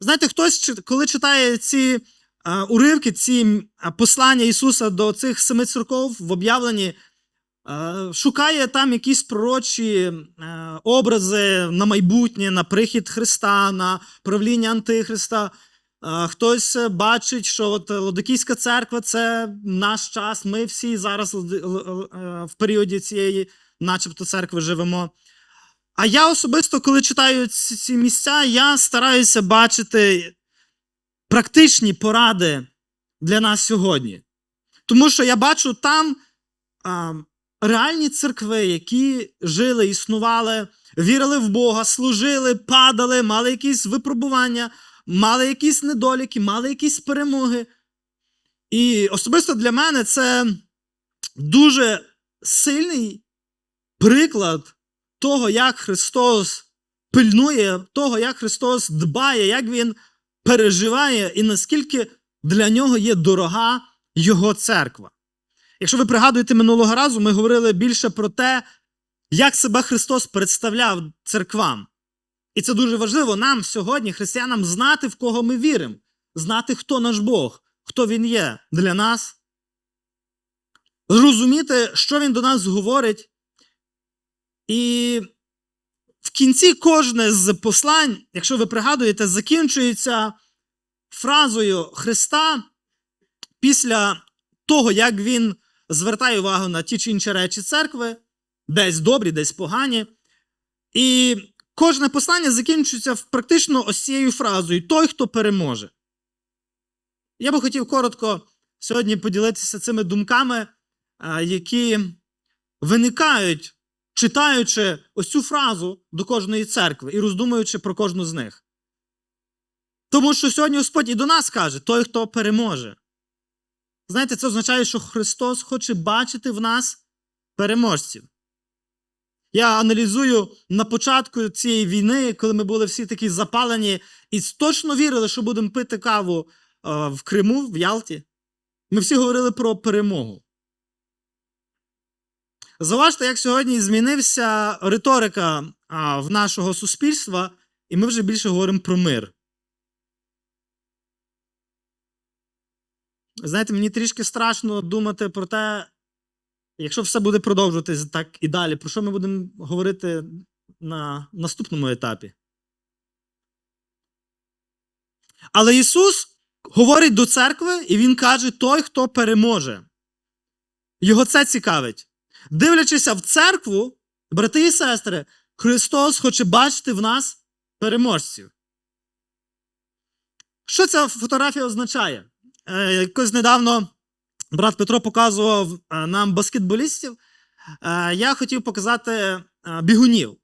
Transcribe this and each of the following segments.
Знаєте, хтось, коли читає ці е, уривки, ці е, послання Ісуса до цих семи церков в об'явленні, е, шукає там якісь пророчі образи на майбутнє, на прихід Христа, на правління Антихриста. Хтось бачить, що от Лодокійська церква це наш час. Ми всі зараз в періоді цієї, начебто, церкви живемо. А я особисто, коли читаю ці, ці місця, я стараюся бачити практичні поради для нас сьогодні. Тому що я бачу там а, реальні церкви, які жили, існували, вірили в Бога, служили, падали, мали якісь випробування, мали якісь недоліки, мали якісь перемоги. І особисто для мене це дуже сильний приклад того, як Христос пильнує, того, як Христос дбає, як Він переживає і наскільки для нього є дорога Його церква. Якщо ви пригадуєте минулого разу, ми говорили більше про те, як себе Христос представляв церквам. І це дуже важливо нам сьогодні, християнам, знати, в кого ми віримо, знати, хто наш Бог, хто Він є для нас, зрозуміти, що Він до нас говорить. І в кінці кожне з послань, якщо ви пригадуєте, закінчується фразою Христа після того, як він звертає увагу на ті чи інші речі церкви, десь добрі, десь погані. І кожне послання закінчується практично ось цією фразою той, хто переможе. Я би хотів коротко сьогодні поділитися цими думками, які виникають, читаючи ось цю фразу до кожної церкви і роздумуючи про кожну з них. Тому що сьогодні Господь і до нас каже: той, хто переможе. Знаєте, це означає, що Христос хоче бачити в нас переможців. Я аналізую на початку цієї війни, коли ми були всі такі запалені і точно вірили, що будемо пити каву е, в Криму, в Ялті. Ми всі говорили про перемогу. Заважте, як сьогодні змінився риторика а, в нашого суспільства, і ми вже більше говоримо про мир. Знаєте, мені трішки страшно думати про те, якщо все буде продовжуватись так і далі, про що ми будемо говорити на наступному етапі. Але Ісус говорить до церкви, і Він каже: той, хто переможе. Його це цікавить. Дивлячися в церкву, брати і сестри, Христос хоче бачити в нас переможців. Що ця фотографія означає? Е, якось недавно брат Петро показував е, нам баскетболістів. Е, я хотів показати бігунів.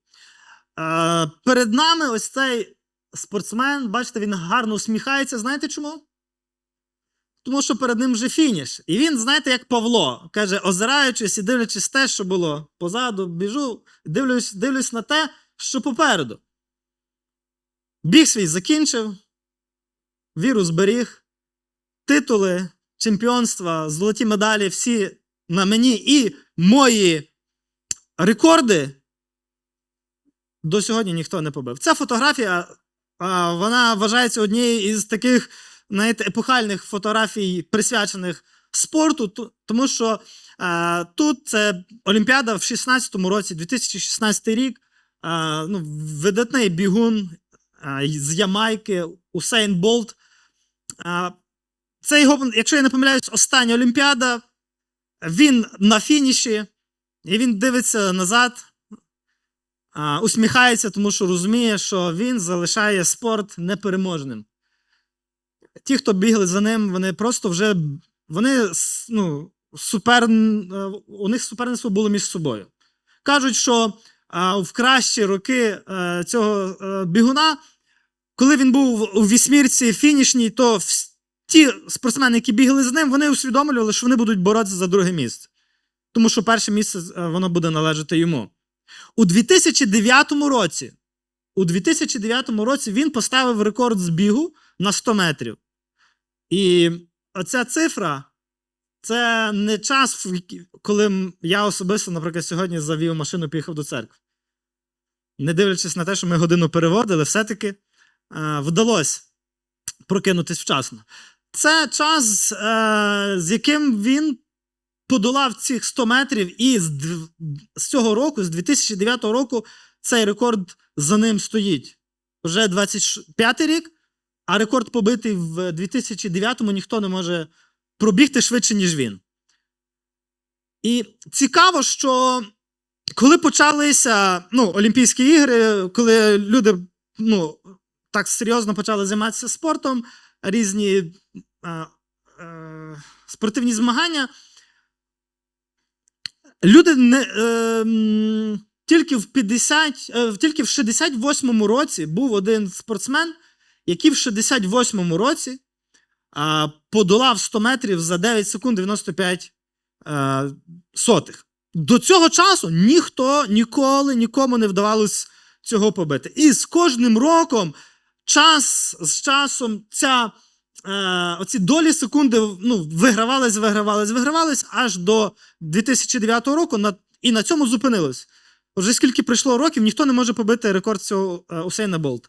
Перед нами ось цей спортсмен, бачите, він гарно усміхається. Знаєте чому? Тому що перед ним вже фініш. І він, знаєте, як Павло, каже, озираючись і дивлячись те, що було позаду, біжу, дивлюсь, дивлюсь на те, що попереду. Біг свій закінчив, віру зберіг, титули, чемпіонства, золоті медалі всі на мені і мої рекорди до сьогодні ніхто не побив. Ця фотографія вона вважається однією із таких знаєте, епохальних фотографій, присвячених спорту, тому що а, тут це Олімпіада в 16-му році, 2016 рік. А, ну, видатний бігун а, з Ямайки, Усейн Болт. А, це його, якщо я не помиляюсь, остання Олімпіада. Він на фініші, і він дивиться назад, усміхається, тому що розуміє, що він залишає спорт непереможним. Ті, хто бігли за ним, вони просто вже вони ну, супер, е, у них суперництво було між собою. Кажуть, що в кращі роки е, цього е, бігуна, коли він був у вісьмірці фінішній, то ті спортсмени, які бігли з ним, вони усвідомлювали, що вони будуть боротися за друге місце. Тому що перше місце воно буде належати йому. У 2009 році, у 2009 році він поставив рекорд з бігу на 100 метрів. І оця цифра це не час, коли я особисто, наприклад, сьогодні завів машину, і поїхав до церкви. Не дивлячись на те, що ми годину переводили, все-таки е, вдалося прокинутись вчасно. Це час, е, з яким він подолав цих 100 метрів, і з, з цього року, з 2009 року, цей рекорд за ним стоїть. Вже 25 рік, а рекорд побитий в 2009-му ніхто не може пробігти швидше, ніж він. І цікаво, що коли почалися ну, Олімпійські ігри, коли люди ну, так серйозно почали займатися спортом, різні е, е, спортивні змагання, люди не, е, тільки в 50, е, тільки в 68-му році був один спортсмен, який в 68-му році а, подолав 100 метрів за 9 секунд 95 е, сотих. До цього часу ніхто ніколи нікому не вдавалось цього побити. І з кожним роком, час з часом, ця, е, оці долі секунди ну, вигравались, вигравались, вигравались аж до 2009 року, на, і на цьому зупинилось. Вже скільки пройшло років, ніхто не може побити рекорд цього е, Усейна Болт.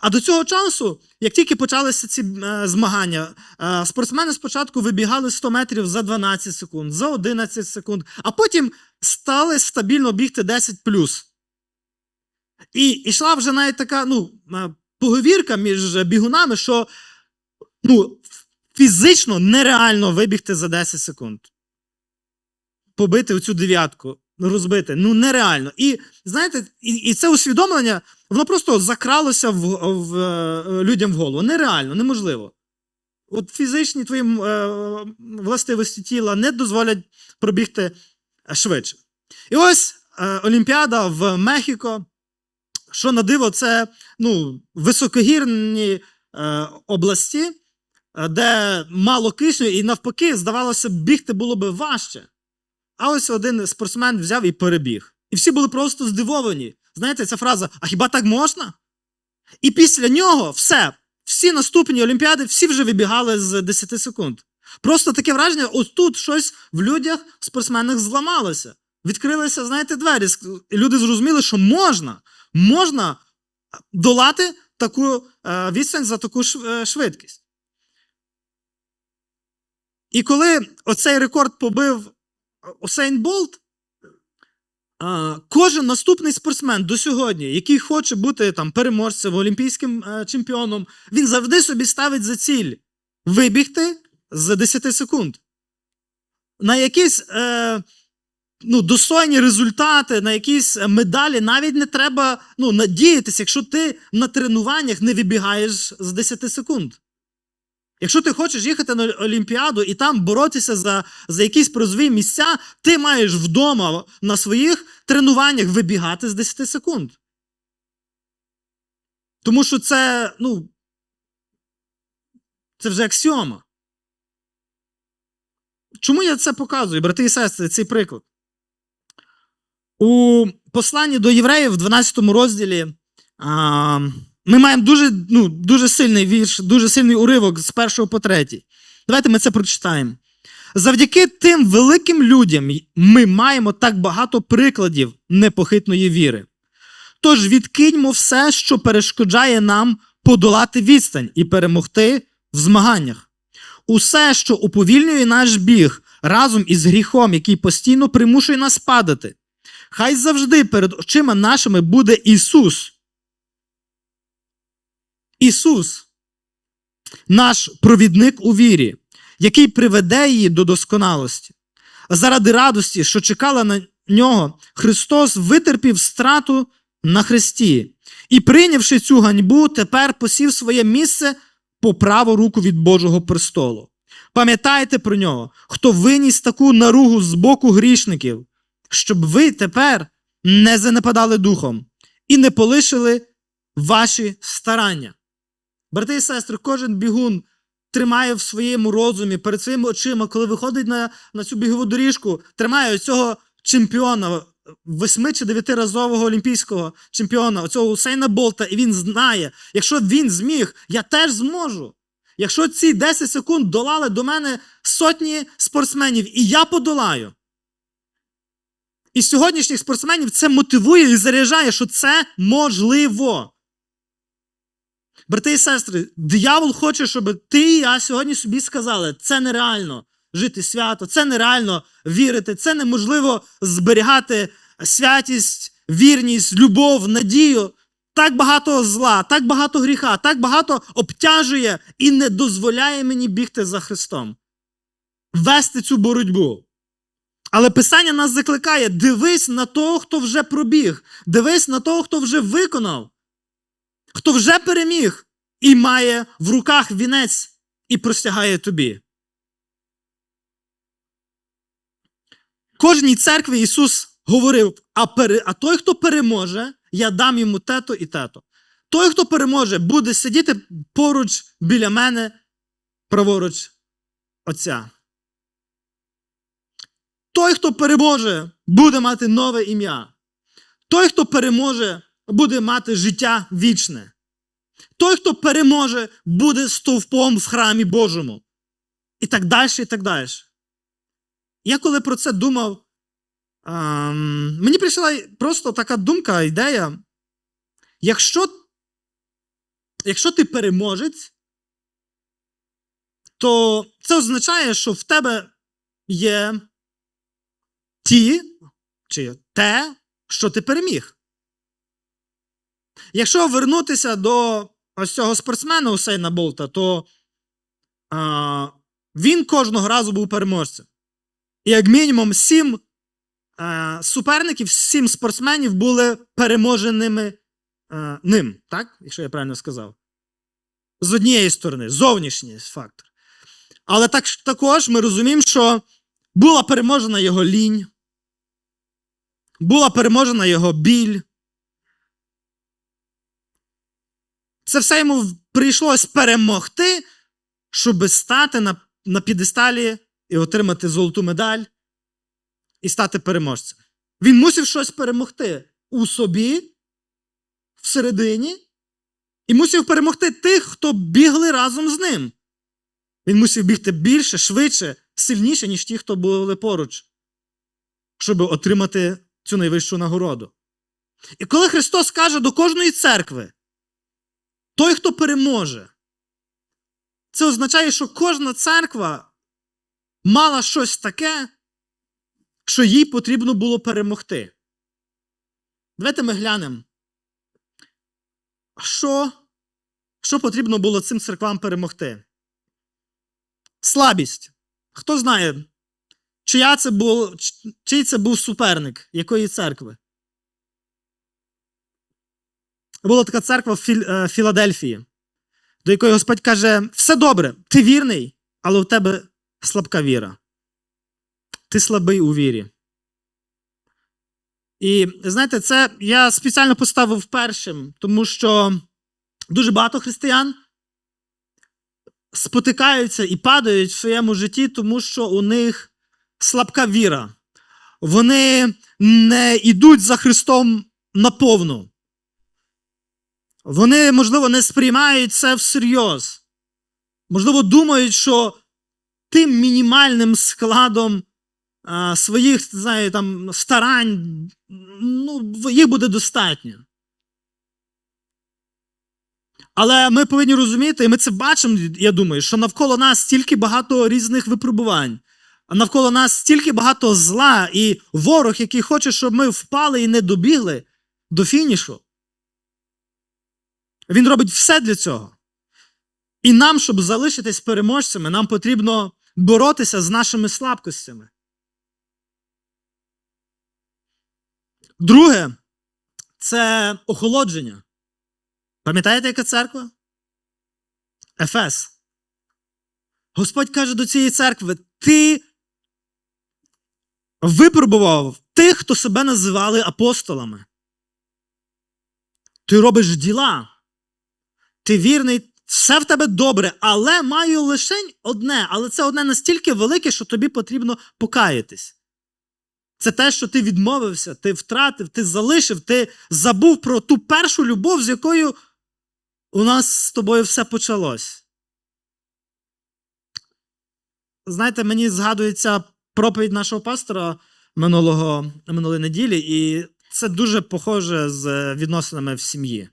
А до цього часу, як тільки почалися ці е, змагання, е, спортсмени спочатку вибігали 100 метрів за 12 секунд, за 11 секунд, а потім стали стабільно бігти 10 І йшла вже навіть така ну, е, поговірка між бігунами, що ну, фізично нереально вибігти за 10 секунд. Побити оцю дев'ятку, розбити. Ну, нереально. І знаєте, і, і це усвідомлення, воно просто закралося в, в, е, людям в голову. Нереально, неможливо. От фізичні твої е, властивості тіла не дозволять пробігти швидше. І ось е, Олімпіада в Мехіко. Що на диво, це ну, високогірні е, області, е, де мало кисню, і навпаки, здавалося, бігти було би важче. А ось один спортсмен взяв і перебіг. І всі були просто здивовані. Знаєте, ця фраза: а хіба так можна? І після нього все, всі наступні Олімпіади, всі вже вибігали з 10 секунд. Просто таке враження, ось тут щось в людях, спортсменах зламалося. Відкрилися, знаєте, двері. І люди зрозуміли, що можна, можна долати таку е, відстань за таку е, швидкість. І коли оцей рекорд побив Усейн Болт, кожен наступний спортсмен до сьогодні, який хоче бути там переможцем, олімпійським е, чемпіоном, він завжди собі ставить за ціль вибігти за 10 секунд. На якісь е, ну, достойні результати, на якісь медалі навіть не треба ну, надіятися, якщо ти на тренуваннях не вибігаєш з 10 секунд. Якщо ти хочеш їхати на Олімпіаду і там боротися за, за якісь призові місця, ти маєш вдома на своїх тренуваннях вибігати з 10 секунд. Тому що це, ну, це вже аксіома. Чому я це показую, брати і сестри, цей приклад? У посланні до євреїв в 12 розділі а, ми маємо дуже, ну, дуже сильний вірш, дуже сильний уривок з першого по третій. Давайте ми це прочитаємо. Завдяки тим великим людям ми маємо так багато прикладів непохитної віри. Тож відкиньмо все, що перешкоджає нам подолати відстань і перемогти в змаганнях. Усе, що уповільнює наш біг разом із гріхом, який постійно примушує нас падати. Хай завжди перед очима нашими буде Ісус. Ісус, наш провідник у вірі, який приведе її до досконалості. Заради радості, що чекала на нього, Христос витерпів страту на хресті і, прийнявши цю ганьбу, тепер посів своє місце по праву руку від Божого престолу. Пам'ятайте про нього, хто виніс таку наругу з боку грішників, щоб ви тепер не занепадали духом і не полишили ваші старання. Брати і сестри, кожен бігун тримає в своєму розумі, перед своїми очима, коли виходить на, на цю бігову доріжку, тримає цього чемпіона, восьми чи дев'ятиразового олімпійського чемпіона, оцього Усейна Болта, і він знає, якщо він зміг, я теж зможу. Якщо ці 10 секунд долали до мене сотні спортсменів, і я подолаю. І сьогоднішніх спортсменів це мотивує і заряджає, що це можливо. Брати і сестри, диявол хоче, щоб ти і я сьогодні собі сказали, це нереально жити свято, це нереально вірити, це неможливо зберігати святість, вірність, любов, надію. Так багато зла, так багато гріха, так багато обтяжує і не дозволяє мені бігти за Христом, вести цю боротьбу. Але Писання нас закликає: дивись на того, хто вже пробіг, дивись на того, хто вже виконав, хто вже переміг і має в руках вінець і простягає тобі. Кожній церкві Ісус говорив: а, пере, а той, хто переможе, я дам йому тето і тето. Той, хто переможе, буде сидіти поруч біля мене, праворуч Отця. Той, хто переможе, буде мати нове ім'я. Той, хто переможе, буде мати життя вічне. Той, хто переможе, буде стовпом в храмі Божому. І так далі, і так далі. Я коли про це думав, ем, мені прийшла просто така думка, ідея. Якщо, якщо ти переможець, то це означає, що в тебе є ті, чи те, що ти переміг. Якщо вернутися до ось цього спортсмена Усейна Болта, то а, він кожного разу був переможцем. І як мінімум сім а, суперників, сім спортсменів були переможеними а, ним, так? Якщо я правильно сказав. З однієї сторони, зовнішній фактор. Але так, також ми розуміємо, що була переможена його лінь, була переможена його біль. Це все йому прийшлось перемогти, щоб стати на, на підесталі і отримати золоту медаль і стати переможцем. Він мусив щось перемогти у собі, всередині, і мусив перемогти тих, хто бігли разом з ним. Він мусив бігти більше, швидше, сильніше, ніж ті, хто були поруч, щоб отримати цю найвищу нагороду. І коли Христос каже до кожної церкви, той, хто переможе, це означає, що кожна церква мала щось таке, що їй потрібно було перемогти. Давайте ми глянемо, що, що потрібно було цим церквам перемогти. Слабість. Хто знає, чия це був, чий це був суперник якої церкви? Була така церква в е, Філадельфії, до якої Господь каже: все добре, ти вірний, але у тебе слабка віра. Ти слабий у вірі. І знаєте, це я спеціально поставив першим, тому що дуже багато християн спотикаються і падають в своєму житті, тому що у них слабка віра. Вони не йдуть за Христом наповну. Вони, можливо, не сприймають це всерйоз. Можливо, думають, що тим мінімальним складом а, своїх знає, там, старань ну, їх буде достатньо. Але ми повинні розуміти, і ми це бачимо, я думаю, що навколо нас стільки багато різних випробувань, навколо нас стільки багато зла і ворог, який хоче, щоб ми впали і не добігли до фінішу. Він робить все для цього. І нам, щоб залишитись переможцями, нам потрібно боротися з нашими слабкостями. Друге, це охолодження. Пам'ятаєте, яка церква? Ефес. Господь каже до цієї церкви: ти випробував тих, хто себе називали апостолами. Ти робиш діла. Ти вірний, все в тебе добре, але маю лише одне, але це одне настільки велике, що тобі потрібно покаятись. Це те, що ти відмовився, ти втратив, ти залишив, ти забув про ту першу любов, з якою у нас з тобою все почалось. Знаєте, мені згадується проповідь нашого пастора минулого, минулої неділі, і це дуже похоже з відносинами в сім'ї.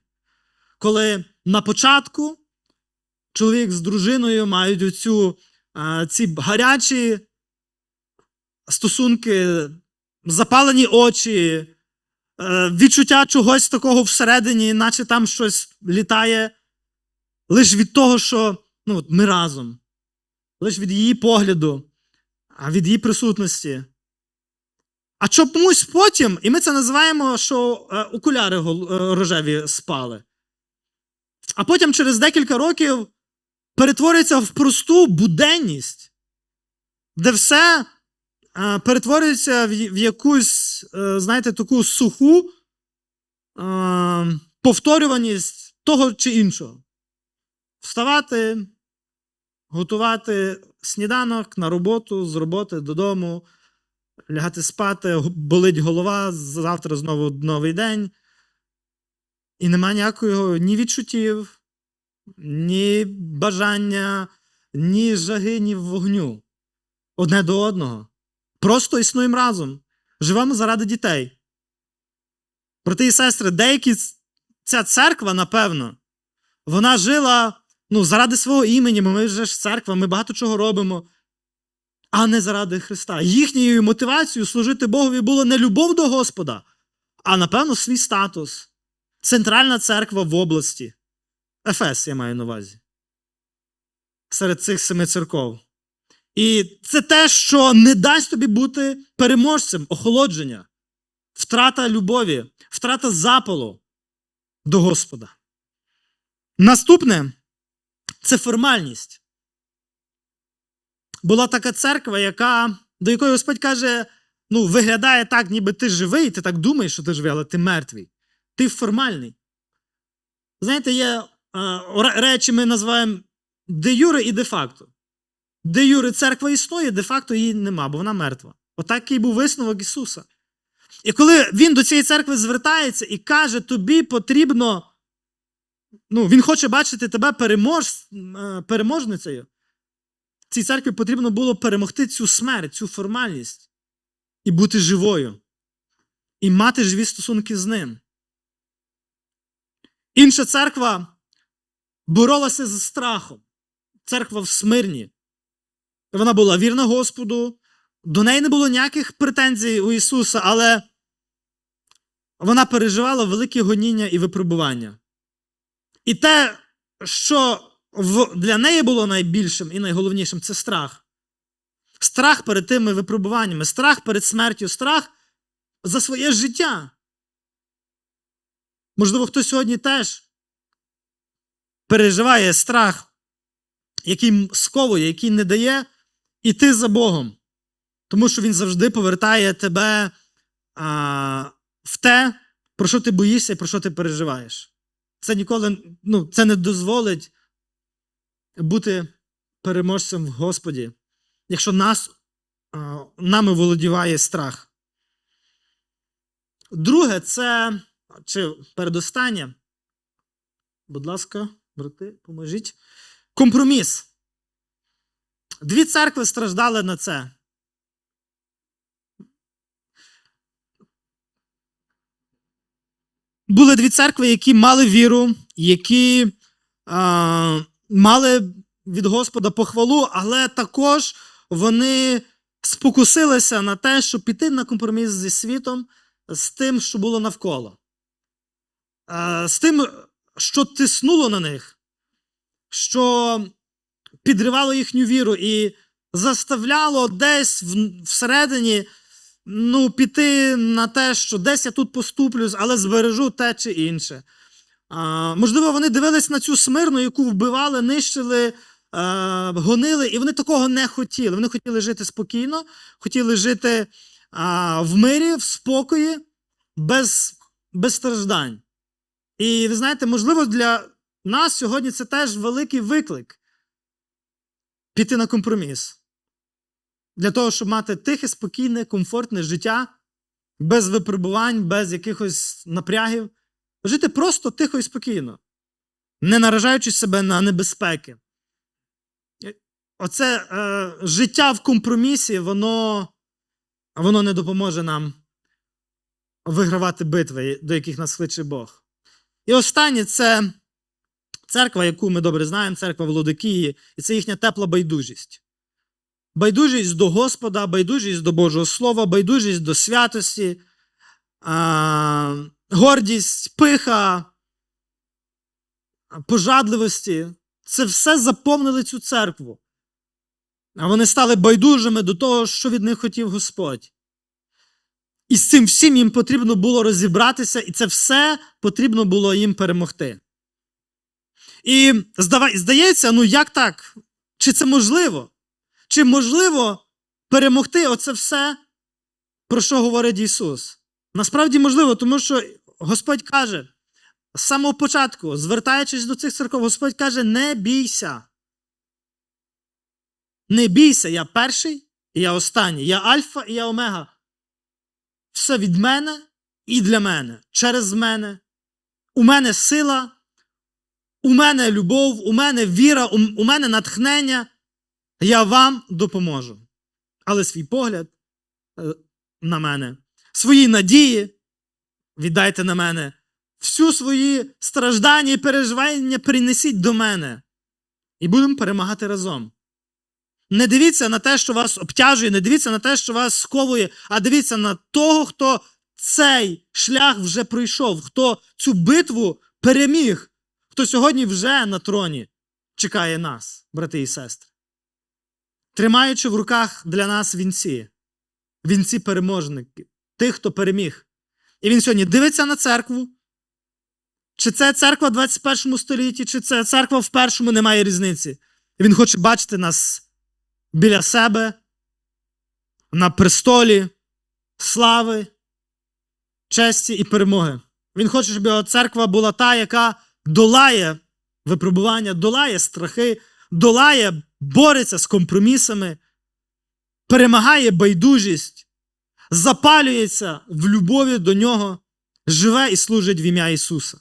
Коли на початку чоловік з дружиною мають оцю, ці гарячі стосунки, запалені очі, е, відчуття чогось такого всередині, наче там щось літає, лише від того, що ну, ми разом, лише від її погляду, а від її присутності. А чомусь потім, і ми це називаємо, що е, окуляри е, рожеві спали. А потім через декілька років перетворюється в просту буденність, де все е, перетворюється в, якусь, е, знаєте, таку суху е, повторюваність того чи іншого. Вставати, готувати сніданок на роботу, з роботи додому, лягати спати, болить голова, завтра знову новий день. І нема ніякого ні відчуттів, ні бажання, ні жаги, ні вогню одне до одного. Просто існуємо разом. Живемо заради дітей. Брати і сестри, деякі ця церква, напевно, вона жила ну, заради свого імені, ми вже ж церква, ми багато чого робимо, а не заради Христа. Їхньою мотивацією служити Богові було не любов до Господа, а напевно свій статус. Центральна церква в області. Ефес, я маю на увазі. Серед цих семи церков. І це те, що не дасть тобі бути переможцем, охолодження, втрата любові, втрата запалу до Господа. Наступне це формальність. Була така церква, яка, до якої Господь каже: ну, виглядає так, ніби ти живий, ти так думаєш, що ти живий, але ти мертвий. Ти формальний. Знаєте, є речі, ми називаємо де юре і де факто. Де юре церква існує, де факто її нема, бо вона мертва. Отакий був висновок Ісуса. І коли він до цієї церкви звертається і каже, тобі потрібно. Ну, він хоче бачити тебе перемож, е, переможницею. Цій церкві потрібно було перемогти цю смерть, цю формальність і бути живою, і мати живі стосунки з ним. Інша церква боролася з страхом. Церква в Смирні. Вона була вірна Господу, до неї не було ніяких претензій у Ісуса, але вона переживала великі гоніння і випробування. І те, що для неї було найбільшим і найголовнішим, це страх. Страх перед тими випробуваннями, страх перед смертю, страх за своє життя. Можливо, хтось сьогодні теж переживає страх, який сковує, який не дає іти за Богом. Тому що він завжди повертає тебе а, в те, про що ти боїшся і про що ти переживаєш. Це ніколи ну, це не дозволить бути переможцем в Господі, якщо нас, а, нами володіває страх. Друге, це чи передостаннє. Будь ласка, брати, поможіть. Компроміс. Дві церкви страждали на це. Були дві церкви, які мали віру, які а, мали від Господа похвалу, але також вони спокусилися на те, щоб піти на компроміс зі світом, з тим, що було навколо. Е, З тим, що тиснуло на них, що підривало їхню віру і заставляло десь всередині ну, піти на те, що десь я тут поступлюсь, але збережу те чи інше. А, можливо, вони дивились на цю смирну, яку вбивали, нищили, а, гонили, і вони такого не хотіли. Вони хотіли жити спокійно, хотіли жити а, в мирі, в спокої, без, без страждань. І ви знаєте, можливо, для нас сьогодні це теж великий виклик піти на компроміс. Для того, щоб мати тихе, спокійне, комфортне життя, без випробувань, без якихось напрягів. Жити просто тихо і спокійно, не наражаючи себе на небезпеки. Оце е, життя в компромісі, воно, воно не допоможе нам вигравати битви, до яких нас кличе Бог. І останнє це церква, яку ми добре знаємо, церква Володикії, і це їхня тепла байдужість. Байдужість до Господа, байдужість до Божого Слова, байдужість до святості, а, гордість, пиха, пожадливості. Це все заповнили цю церкву. А вони стали байдужими до того, що від них хотів Господь. І з цим всім їм потрібно було розібратися, і це все потрібно було їм перемогти. І здається, ну як так? Чи це можливо? Чи можливо перемогти оце все, про що говорить Ісус? Насправді можливо, тому що Господь каже з самого початку, звертаючись до цих церков, Господь каже: не бійся. Не бійся, я перший і я останній. Я Альфа і я Омега. Все від мене і для мене, через мене. У мене сила, у мене любов, у мене віра, у, мене натхнення. Я вам допоможу. Але свій погляд е, на мене, свої надії віддайте на мене. Всю свої страждання і переживання принесіть до мене. І будемо перемагати разом. Не дивіться на те, що вас обтяжує, не дивіться на те, що вас сковує, а дивіться на того, хто цей шлях вже пройшов, хто цю битву переміг, хто сьогодні вже на троні чекає нас, брати і сестри. Тримаючи в руках для нас вінці, вінці переможники, тих, хто переміг. І він сьогодні дивиться на церкву. Чи це церква в 21 столітті, чи це церква в першому, немає різниці. Він хоче бачити нас біля себе, на престолі слави, честі і перемоги. Він хоче, щоб його церква була та, яка долає випробування, долає страхи, долає, бореться з компромісами, перемагає байдужість, запалюється в любові до нього, живе і служить в ім'я Ісуса.